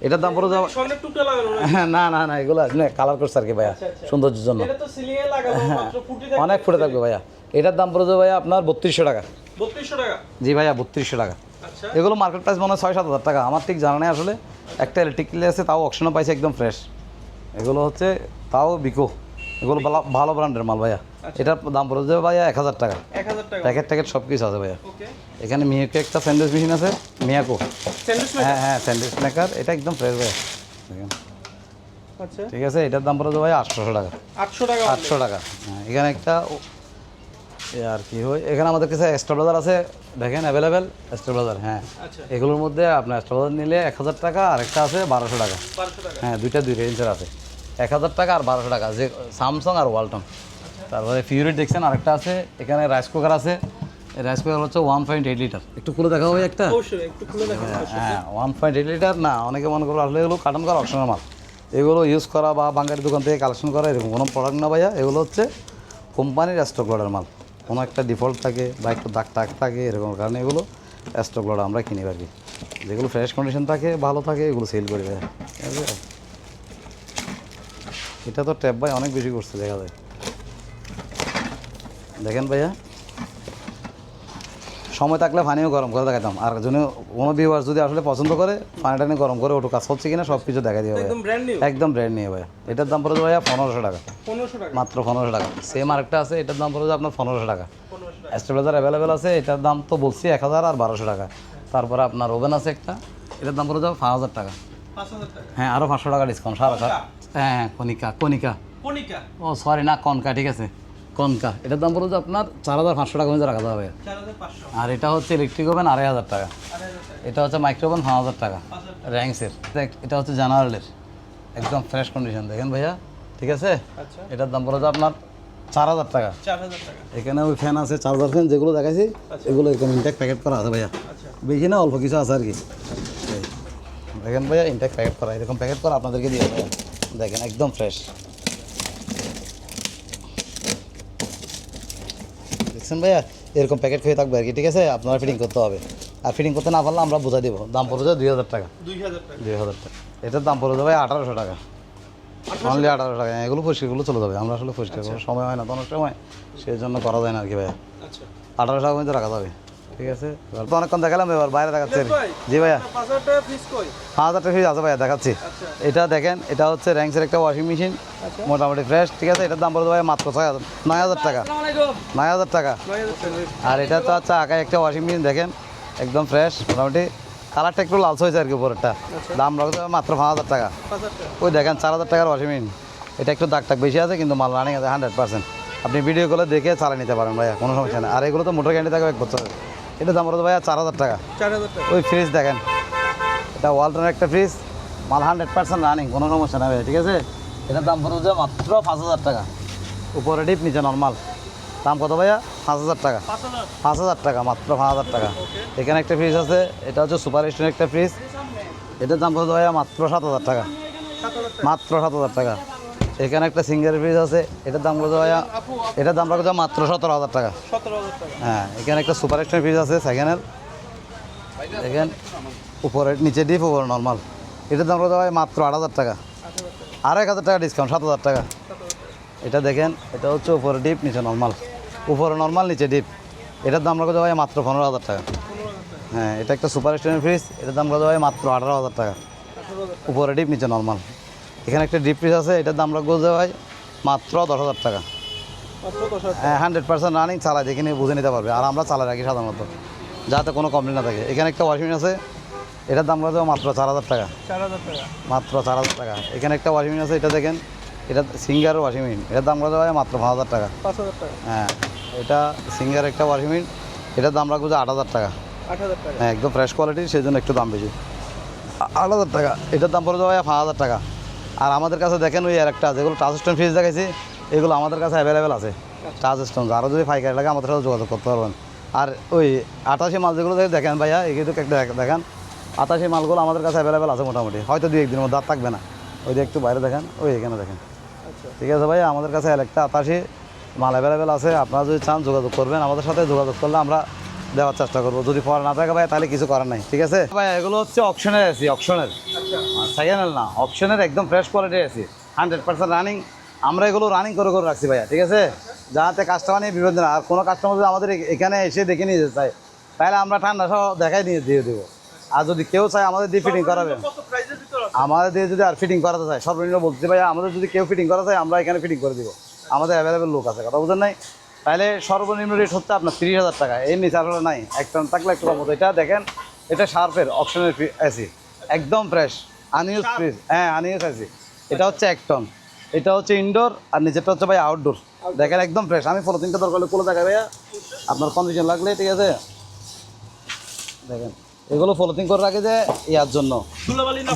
এটার দাম পড়ে না হ্যাঁ না না না এগুলো কালার করছে আর কি ভাইয়া আচ্ছা, আচ্ছা। সৌন্দর্যের জন্য। অনেক ফুটে থাকবে ভাইয়া। এটার দাম পড়ে যাবে ভাইয়া আপনার বত্রিশশো টাকা। বত্রিশশো টাকা? জি ভাইয়া বত্রিশশো টাকা। আচ্ছা। এগুলো মার্কেট প্রাইস মনে হয় ছয় সাত হাজার টাকা। আমার ঠিক জানা নেই আসলে। একটা ইলেকট্রিক আছে তাও অপশনও পাইছে একদম ফ্রেশ এগুলো হচ্ছে তাও বিকো এগুলো ভালো- ভালো ব্র্যান্ডের মাল ভাইয়া। এটার দাম পড়ে যাবে ভাইয়া এক হাজার টাকা। প্যাকেট ট্যাকেট সব কিছু আছে ভাইয়া। এখানে মিয়াকে একটা স্যান্ডউইচ মেশিন আছে মিয়াকো হ্যাঁ হ্যাঁ স্যান্ডউইচ মেকার এটা একদম ফ্রেশ ভাইয়া। দেখেন। আচ্ছা। ঠিক আছে এটার দাম পড়ে যাবে ভাই আটশোশো টাকা। আটশো টাকা আটশো টাকা। হ্যাঁ এখানে একটা এ আর কি হয়। এখানে আমাদের কাছে স্টেবিলাইজার আছে দেখেন অ্যাভেলেবেল স্টেবিলাইজার হ্যাঁ। আচ্ছা। এগুলোর মধ্যে আপনার স্টেবিলাইজার নিলে এক হাজার টাকা আর একটা আছে বারোশো টাকা। হ্যাঁ দুইটা দুই রেঞ্জের আছে। এক হাজার টাকা আর বারোশো টাকা যে স্যামসাং আর ওয়ালটন তারপরে ফিউরিট দেখছেন আরেকটা আছে। এখানে রাইস কুকার আছে। রাইস কুকার হচ্ছে ওয়ান পয়েন্ট এইট লিটার একটু খুলে দেখা হবে একটা। হ্যাঁ ওয়ান পয়েন্ট এইট লিটার না অনেকে মনে করো আসলে এগুলো কার্টন করা অপশনাল মাল। এগুলো ইউজ করা বা বাঙালি দোকান থেকে কালেকশন করা এরকম কোনো প্রোডাক্ট না ভাইয়া। এগুলো হচ্ছে কোম্পানির স্টক লোডের মাল। কোনো একটা ডিফল্ট থাকে বা একটু দাগ টাগ থাকে এরকম কারণে এগুলো স্টক লোড আমরা কিনি কি। যেগুলো ফ্রেশ কন্ডিশন থাকে, ভালো থাকে, এগুলো সেল করি দেয়। এটা তো ট্যাপ ভাই অনেক বেশি করছে, দেখা যায়। দেখেন ভাইয়া। সময় থাকলে পানিও গরম করে দেখাতাম আর যদি কোনো ভিউয়ার যদি আসলে পছন্দ করে পানি টানি গরম করে ওটু কাজ হচ্ছে কিনা সব কিছু দেখা দিয়ে একদম ব্র্যান্ড নিউ একদম ব্র্যান্ড নিয়ে ভাইয়া। এটার দাম পড়ে ভাইয়া পনেরোশো টাকা। পনেরোশো টাকা? মাত্র পনেরোশো টাকা। সেম আরেকটা আছে এটার দাম পড়ে আপনার পনেরোশো টাকা। স্টেবিলাইজার অ্যাভেলেবেল আছে এটার দাম তো বলছি এক হাজার আর বারোশো টাকা। তারপরে আপনার ওভেন আছে একটা এটার দাম পড়ে যাবে পাঁচ হাজার টাকা? হ্যাঁ আরও পাঁচশো টাকা ডিসকাউন্ট সারা হ্যাঁ হ্যাঁ কনিকা কনিকা কনিকা ও সরি না কনকা ঠিক আছে। কনকা এটার দাম পড়ে আপনার চার হাজার পাঁচশো টাকা মধ্যে রাখা যাবে। আর এটা হচ্ছে ইলেকট্রিক ওভেন আড়াই হাজার টাকা। এটা হচ্ছে মাইক্রোফোন পাঁচ হাজার টাকা। র্যাঙ্কসের এটা হচ্ছে জানারেলের একদম ফ্রেশ কন্ডিশন দেখেন ভাইয়া? ঠিক আছে? আচ্ছা। এটার দাম পড়েছে আপনার চার হাজার টাকা। এখানে ওই ফ্যান আছে চার্জার ফ্যান যেগুলো দেখাইছি এগুলো এরকম ইনটেক প্যাকেট করা আছে ভাইয়া। আচ্ছা। বেশি না অল্প কিছু আছে আর কি। দেখেন ভাইয়া ইনটেক প্যাকেট করা এরকম প্যাকেট করা আপনাদেরকে দিয়ে দেখেন একদম ফ্রেশ দেখছেন ভাইয়া? এরকম প্যাকেট খেয়ে থাকবে আর কি ঠিক আছে? আপনারা ফিটিং করতে হবে। আর ফিটিং করতে না পারলে আমরা বোঝা দেবো। দাম পড়ে দুই হাজার টাকা। দুই হাজার টাকা। দুই হাজার টাকা। এটার দাম পড়ে যাবে আঠারোশো টাকা। অনলি আঠারোশো টাকা। এগুলো পরিষ্কারগুলো চলে যাবে। আমরা আসলে পরিষ্কার করার সময় হয় না তো অনেক সময়। সেই জন্য করা যায় না আর কি ভাইয়া। আচ্ছা। আঠারোশো টাকা পর্যন্ত রাখা যাবে। ঠিক আছে? তো অনেকক্ষণ দেখালাম এবার বাইরে দেখাচ্ছি। জি ভাইয়া। পাঁচ হাজার টাকা ফিজ আছে ভাইয়া দেখাচ্ছি। আচ্ছা এটা দেখেন এটা হচ্ছে র্যাঙ্কসের একটা ওয়াশিং মেশিন আচ্ছা। মোটামুটি ফ্রেশ ঠিক আছে? এটার দাম পড়ে ভাই মাত্র ছয় হাজার নয় হাজার টাকা। নয় হাজার টাকা। আর এটা তো হচ্ছে আঁকায় একটা ওয়াশিং মেশিন দেখেন একদম ফ্রেশ মোটামুটি। কালারটা একটু লালচ হয়েছে আর কি উপরেরটা। দাম রাখতে হবে মাত্র পাঁচ হাজার টাকা। ওই দেখেন চার হাজার টাকার ওয়াশিং মেশিন এটা একটু দাগ টাক বেশি আছে কিন্তু মাল রানিং আছে হান্ড্রেড পার্সেন্ট আপনি ভিডিও কলে দেখে চালিয়ে নিতে পারেন ভাইয়া কোনো সমস্যা নেই। আর এগুলো তো মোটর গ্যান্ডি থাকবে এক বছর এটা দাম পড়ে ভাইয়া চার হাজার টাকা। চার হাজার টাকা। ওই ফ্রিজ দেখেন। এটা ওয়ালটনের একটা ফ্রিজ মাল হান্ড্রেড পার্সেন্ট রানিং কোনো সমস্যা নেই ঠিক আছে? এটার দাম পড়ে যে মাত্র পাঁচ হাজার টাকা। উপরে ডিপ নিচে নর্মাল দাম কত ভাইয়া? পাঁচ হাজার টাকা। পাঁচ হাজার। টাকা মাত্র পাঁচ হাজার টাকা। এখানে একটা ফ্রিজ আছে এটা হচ্ছে সুপার স্টোর একটা ফ্রিজ এটার দাম কত ভাইয়া মাত্র সাত হাজার টাকা। মাত্র সাত হাজার টাকা। এখানে একটা সিঙ্গেল ফ্রিজ আছে এটার দাম কত ভাইয়া? এটার দাম রাখা মাত্র সতেরো হাজার টাকা। হ্যাঁ এখানে একটা সুপার স্টোর ফ্রিজ আছে সেকেন্ডের দেখেন উপরে নিচে ডিপ উপরে নর্মাল এটার দাম কত ভাই মাত্র আট হাজার টাকা। আর এক হাজার টাকা ডিসকাউন্ট সাত হাজার টাকা। এটা দেখেন এটা হচ্ছে উপরে ডিপ নিচে নর্মাল উপরে নর্মাল নিচে ডিপ এটার দাম কত ভাই মাত্র পনেরো হাজার টাকা। হ্যাঁ এটা একটা সুপার স্টোরের ফ্রিজ এটার দাম কত ভাই মাত্র আঠারো হাজার টাকা। উপরে ডিপ নিচে নর্মাল এখানে একটা ডিপ ফ্রিজ আছে এটার দাম রাখব যে ভাই মাত্র দশ হাজার টাকা হ্যাঁ হান্ড্রেড পার্সেন্ট রানিং চালায় দেখে নিয়ে বুঝে নিতে পারবে আর আমরা চালাই রাখি সাধারণত যাতে কোনো কমপ্লেন না থাকে এখানে একটা ওয়াশিং মেশিন আছে এটার দাম রাখব মাত্র চার হাজার টাকা মাত্র চার হাজার টাকা এখানে একটা ওয়াশিং মেশিন আছে এটা দেখেন এটা সিঙ্গার ওয়াশিং মেশিন এটার দাম রাখব ভাই মাত্র পাঁচ হাজার টাকা পাঁচ হাজার টাকা হ্যাঁ এটা সিঙ্গার একটা ওয়াশিং মেশিন এটার দাম রাখব যে আট হাজার টাকা আট হাজার টাকা হ্যাঁ একদম ফ্রেশ কোয়ালিটির সেই জন্য একটু দাম বেশি আট হাজার টাকা এটার দাম পড়ে যাবে পাঁচ হাজার টাকা আর আমাদের কাছে দেখেন ওই আর একটা যেগুলো টাচ স্টোন ফ্রিজ দেখাইছি এগুলো আমাদের কাছে অ্যাভেলেবেল আছে টাচ স্টোন আরও যদি পাইকারি লাগে আমাদের সাথে যোগাযোগ করতে পারবেন। আর ওই আটাশি মাল যেগুলো দেখে দেখেন ভাইয়া এগুলো দেখান আটাশি মালগুলো আমাদের কাছে অ্যাভেলেবেল আছে মোটামুটি হয়তো দু একদিনের মধ্যে আর থাকবে না। ওই একটু বাইরে দেখেন ওই এখানে দেখেন। আচ্ছা। ঠিক আছে ভাই আমাদের কাছে একটা আটাশি মাল অ্যাভেলেবেল আছে আপনারা যদি চান যোগাযোগ করবেন আমাদের সাথে যোগাযোগ করলে আমরা দেওয়ার চেষ্টা করব। যদি পড়া না থাকে ভাই তাহলে কিছু করার নাই ঠিক আছে? ভাই এগুলো হচ্ছে অপশনের এসি অপশনের আচ্ছা। সেকেন্ড না। অপশনের একদম ফ্রেশ কোয়ালিটির এসি হান্ড্রেড পার্সেন্ট রানিং আমরা এগুলো রানিং করে করে রাখছি ভাইয়া, ঠিক আছে? যাতে কাস্টমার নিয়ে বিভেদ না। আর কোনো কাস্টমার যদি আমাদের এখানে এসে দেখে নিয়ে যেতে চায়, তাহলে আমরা ঠান্ডা সহ দেখাই নিয়ে দিয়ে দেবো। আর যদি কেউ চায় আমাদের দিয়ে ফিটিং করাবে কত প্রাইসের ভিতর আছে আমাদের দিয়ে যদি আর ফিটিং করাতে চায়, সর্বনিম্ন বলতে ভাইয়া, আমাদের যদি কেউ ফিটিং করা চায়, আমরা এখানে ফিটিং করে দিব। আমাদের অ্যাভেলেবেল লোক আছে, কথা বুঝেন নাই? তাহলে সর্বনিম্ন রেট হচ্ছে আপনার তিরিশ হাজার টাকা। এর নিচে আসলে নাই। এক টন থাকলে একটু কম হতো। এটা দেখেন, এটা শার্পের অপশনের এসি একদম ফ্রেশ আনইউজ ফ্রিজ। হ্যাঁ আনইউজ এসি এটা হচ্ছে এক টন এটা হচ্ছে ইনডোর আর নিচেরটা হচ্ছে ভাই আউটডোর দেখেন একদম ফ্রেশ আমি ফলো তিনটা দরকার হলে দেখা ভাইয়া। আপনার কন্ডিশন লাগলে ঠিক আছে? দেখেন এগুলো ফলোতিং করে রাখে যে ইয়ার জন্য।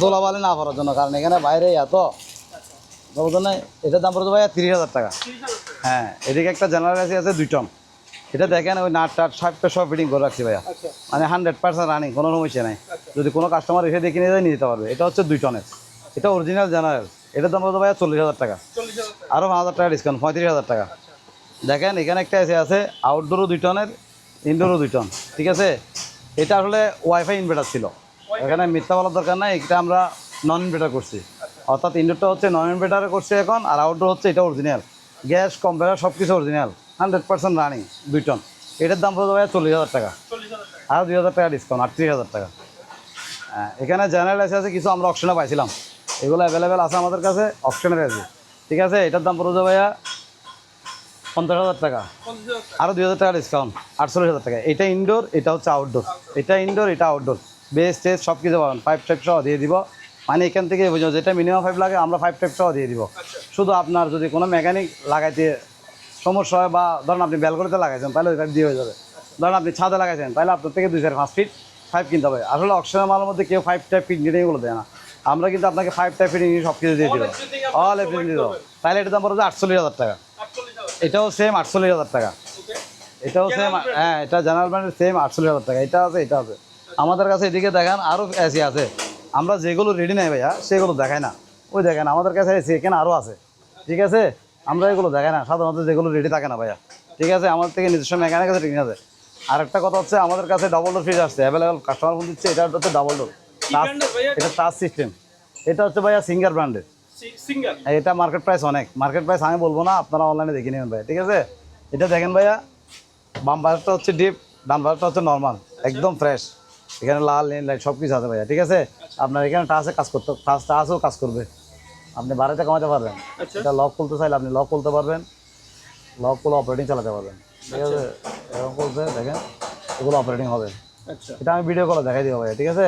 দোলাবালি না করার জন্য কারণ এখানে বাইরে এত বুঝলেন এটার দাম পড়তে ভাইয়া তিরিশ হাজার টাকা। তিরিশ হাজার টাকা। হ্যাঁ এদিকে একটা জেনারেল এসি আছে দুই টন এটা দেখেন ওই নাট টাট সাপটা সব ফিটিং করে রাখছি ভাইয়া। আচ্ছা। মানে হান্ড্রেড পার্সেন্ট রানিং কোনো সমস্যা নাই। যদি কোনো কাস্টমার এসে দেখে নিয়ে যায় নিয়ে যেতে পারবে। এটা হচ্ছে দুই টনের এটা অরিজিনাল জেনারেল এটার দাম পড়তে ভাইয়া? চল্লিশ হাজার টাকা। চল্লিশ হাজার টাকা। আরও পাঁচ হাজার টাকা ডিসকাউন্ট পঁয়ত্রিশ হাজার টাকা। দেখেন এখানে একটা এসে আছে আউটডোরও দুই টনের ইনডোরও দুই টন ঠিক আছে? এটা আসলে ওয়াইফাই ইনভার্টার ছিল। এখানে মিথ্যা বলার দরকার নাই এটা আমরা নন ইনভার্টার করছি। অর্থাৎ ইনডোরটা হচ্ছে নন ইনভার্টারে করছি এখন আর আউটডোর হচ্ছে এটা অরিজিনাল গ্যাস কম্পিউটার সব কিছু অরিজিনাল হান্ড্রেড পার্সেন্ট রানিং দুই টন এটার দাম পড়বে ভাইয়া চল্লিশ হাজার টাকা। আর দুই হাজার টাকা ডিসকাউন্ট আটত্রিশ হাজার টাকা। হ্যাঁ এখানে জেনারেল এসে আছে কিছু আমরা অপশনে পাইছিলাম। এগুলো অ্যাভেলেবেল আছে আমাদের কাছে অপশনের আছে। ঠিক আছে এটার দাম পড়বে ভাইয়া পঞ্চাশ হাজার টাকা। আরও দুই হাজার টাকা ডিসকাউন্ট আটচল্লিশ হাজার টাকা। এটা ইনডোর এটা হচ্ছে আউটডোর এটা ইনডোর এটা আউটডোর বেস টেস্ট সব কিছু পাবেন। ফাইভ টাইপ সহ দিয়ে দিব। মানে এখান থেকে বুঝো যেটা মিনিমাম ফাইভ লাগে আমরা ফাইভ টাইপ সহ দিয়ে দিব। শুধু আপনার যদি কোনো মেকানিক লাগাইতে সমস্যা হয় বা ধরুন আপনি ব্যালকনিতে লাগাইছেন, তাহলে ওই পাইপ দিয়ে হয়ে যাবে। ধরুন আপনি ছাদে লাগাইছেন, তাহলে আপনার থেকে দুই চার পাঁচ ফিট ফাইভ কিনতে হবে। আসলে অকশনের মালের মধ্যে কেউ ফাইভ টাইপ ফিটিং এগুলো দেয় না। আমরা কিন্তু আপনাকে ফাইভ টাইপ ফিটিং সব কিছু দিয়ে দিব অল এভরিথিং দিয়ে তাহলে এটার দাম পড়বে আটচল্লিশ হাজার টাকা। এটাও সেম আটচল্লিশ হাজার টাকা। এটাও সেম হ্যাঁ এটা জেনারেল ব্র্যান্ডের সেম আটচল্লিশ হাজার টাকা। এটা আছে এটা আছে। আমাদের কাছে এদিকে দেখেন আরও এসি আছে। আমরা যেগুলো রেডি নেই ভাইয়া, সেগুলো দেখাই না। ওই দেখেন, আমাদের কাছে এসি এখানে আরও আছে। ঠিক আছে? আমরা এগুলো দেখাই না সাধারণত যেগুলো রেডি থাকে না ভাইয়া। ঠিক আছে? আমাদের থেকে নিজস্ব মেকানিক কাছে ঠিক আছে? আর একটা কথা হচ্ছে আমাদের কাছে ডবল ডোর ফ্রিজ আসছে অ্যাভেলেবল কাস্টমার ফোন দিচ্ছে এটা হচ্ছে ডাবল ডোর এটা? টাচ সিস্টেম এটা হচ্ছে ভাইয়া সিঙ্গার ব্র্যান্ডের এটা মার্কেট প্রাইস অনেক। মার্কেট প্রাইস আমি বলব না আপনারা অনলাইনে দেখে নেবেন ভাই ঠিক আছে? এটা দেখেন ভাইয়া বাম বাজারটা হচ্ছে ডিপ ডান বাজারটা হচ্ছে নর্মাল একদম ফ্রেশ এখানে লাল নীল লাইট সব কিছু আছে ভাইয়া ঠিক আছে? আপনার এখানে টাচে কাজ করতে টাচ টাচও কাজ করবে। আপনি বাড়িতে কমাতে পারবেন। আচ্ছা। এটা লক খুলতে চাইলে আপনি লক খুলতে পারবেন। লক খুলে অপারেটিং চালাতে পারবেন। ঠিক আছে? এরকম করতে দেখেন এগুলো অপারেটিং হবে। আচ্ছা। এটা আমি ভিডিও কলে দেখাই দিব ঠিক আছে?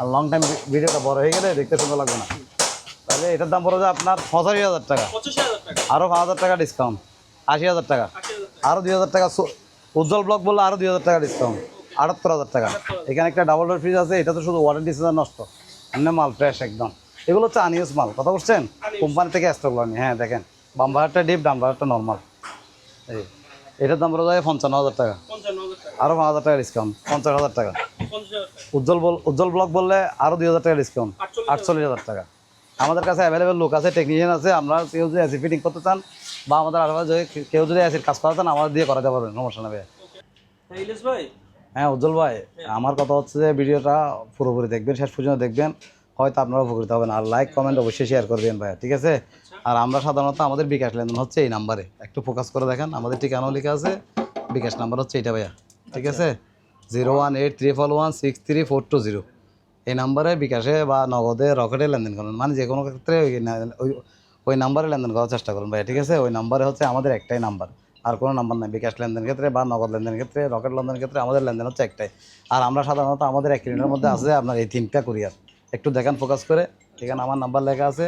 আর লং টাইম ভিডিওটা বড় হয়ে গেলে দেখতে সুন্দর লাগবে না। তাহলে এটার দাম পড়ে যায় আপনার পঁচাশি হাজার টাকা। আরও পাঁচ হাজার টাকা ডিসকাউন্ট আশি হাজার টাকা। আশি হাজার টাকা। আরও দুই হাজার টাকা উজ্জ্বল ব্লক বললে আরও দুই হাজার টাকা ডিসকাউন্ট আটাত্তর হাজার টাকা। এখানে একটা ডাবল ডোর ফ্রিজ আছে এটা তো শুধু ওয়ারেন্টি সিজন নষ্ট। এমনি মাল ফ্রেশ একদম। এগুলো হচ্ছে আনিউস মাল কথা বলছেন? কোম্পানি থেকে স্টক আনি হ্যাঁ দেখেন। বাম ডিপ ডান নর্মাল এই এটার দাম পড়ে যায় পঞ্চান্ন হাজার টাকা। আরও পাঁচ হাজার টাকা ডিসকাউন্ট পঞ্চাশ হাজার টাকা। উজ্জ্বল বল উজ্জ্বল ব্লক বললে আরও দুই হাজার টাকা ডিসকাউন্ট আটচল্লিশ হাজার। টাকা। আমাদের কাছে অ্যাভেলেবেল লোক আছে টেকনিশিয়ান আছে আমরা কেউ যদি অ্যাসি ফিটিং করতে চান বা আমাদের আশেপাশে যদি কেউ যদি অ্যাসির কাজ করাতে চান আমাদের দিয়ে করাতে পারবেন সমস্যা নেবে ভাই? হ্যাঁ উজ্জ্বল ভাই আমার কথা হচ্ছে যে ভিডিওটা পুরোপুরি দেখবেন শেষ পর্যন্ত দেখবেন। হয়তো আপনারা উপকৃত হবেন। আর লাইক কমেন্ট অবশ্যই শেয়ার করে দেবেন ভাই ঠিক আছে? আর আমরা সাধারণত আমাদের বিকাশ লেনদেন হচ্ছে এই নাম্বারে একটু ফোকাস করে দেখেন আমাদের ঠিকানাও লেখা আছে। বিকাশ নাম্বার হচ্ছে এটা ভাইয়া ঠিক আছে? Zero one eight three triple one six three four two zero এই নাম্বারে বিকাশে বা নগদে রকেটে লেনদেন করুন। মানে যে কোনো ক্ষেত্রে ওই ওই নাম্বারে লেনদেন করার চেষ্টা করুন ভাইয়া ঠিক আছে? ওই নাম্বারে হচ্ছে আমাদের একটাই নাম্বার আর কোনো নাম্বার নাই। বিকাশ লেনদেন ক্ষেত্রে বা নগদ লেনদেন ক্ষেত্রে রকেট লেনদেন ক্ষেত্রে আমাদের লেনদেন হচ্ছে একটাই। আর আমরা সাধারণত আমাদের এক মধ্যে আছে আপনার এই তিনটা কুরিয়ার একটু দেখেন ফোকাস করে। এখানে আমার নাম্বার লেখা আছে।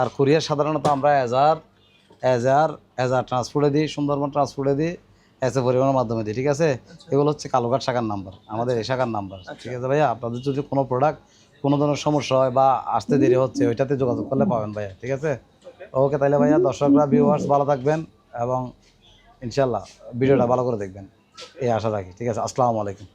আর কুরিয়ার সাধারণত আমরা এজার এজার এজার ট্রান্সপোর্টে দিই সুন্দরবন ট্রান্সপোর্টে দিই এসে পরিবহনের মাধ্যমে দিই ঠিক আছে? এগুলো হচ্ছে কালোঘাট শাখার নাম্বার আমাদের এই শাখার নাম্বার ঠিক আছে ভাইয়া? আপনাদের যদি কোনো প্রোডাক্ট কোনো ধরনের সমস্যা হয় বা আসতে দেরি হচ্ছে ওইটাতে যোগাযোগ করলে পাবেন ভাইয়া ঠিক আছে? ওকে তাহলে ভাইয়া দর্শকরা ভিউয়ার্স ভালো থাকবেন এবং ইনশাল্লাহ ভিডিওটা ভালো করে দেখবেন। এই আশা রাখি ঠিক আছে? আসসালামু আলাইকুম।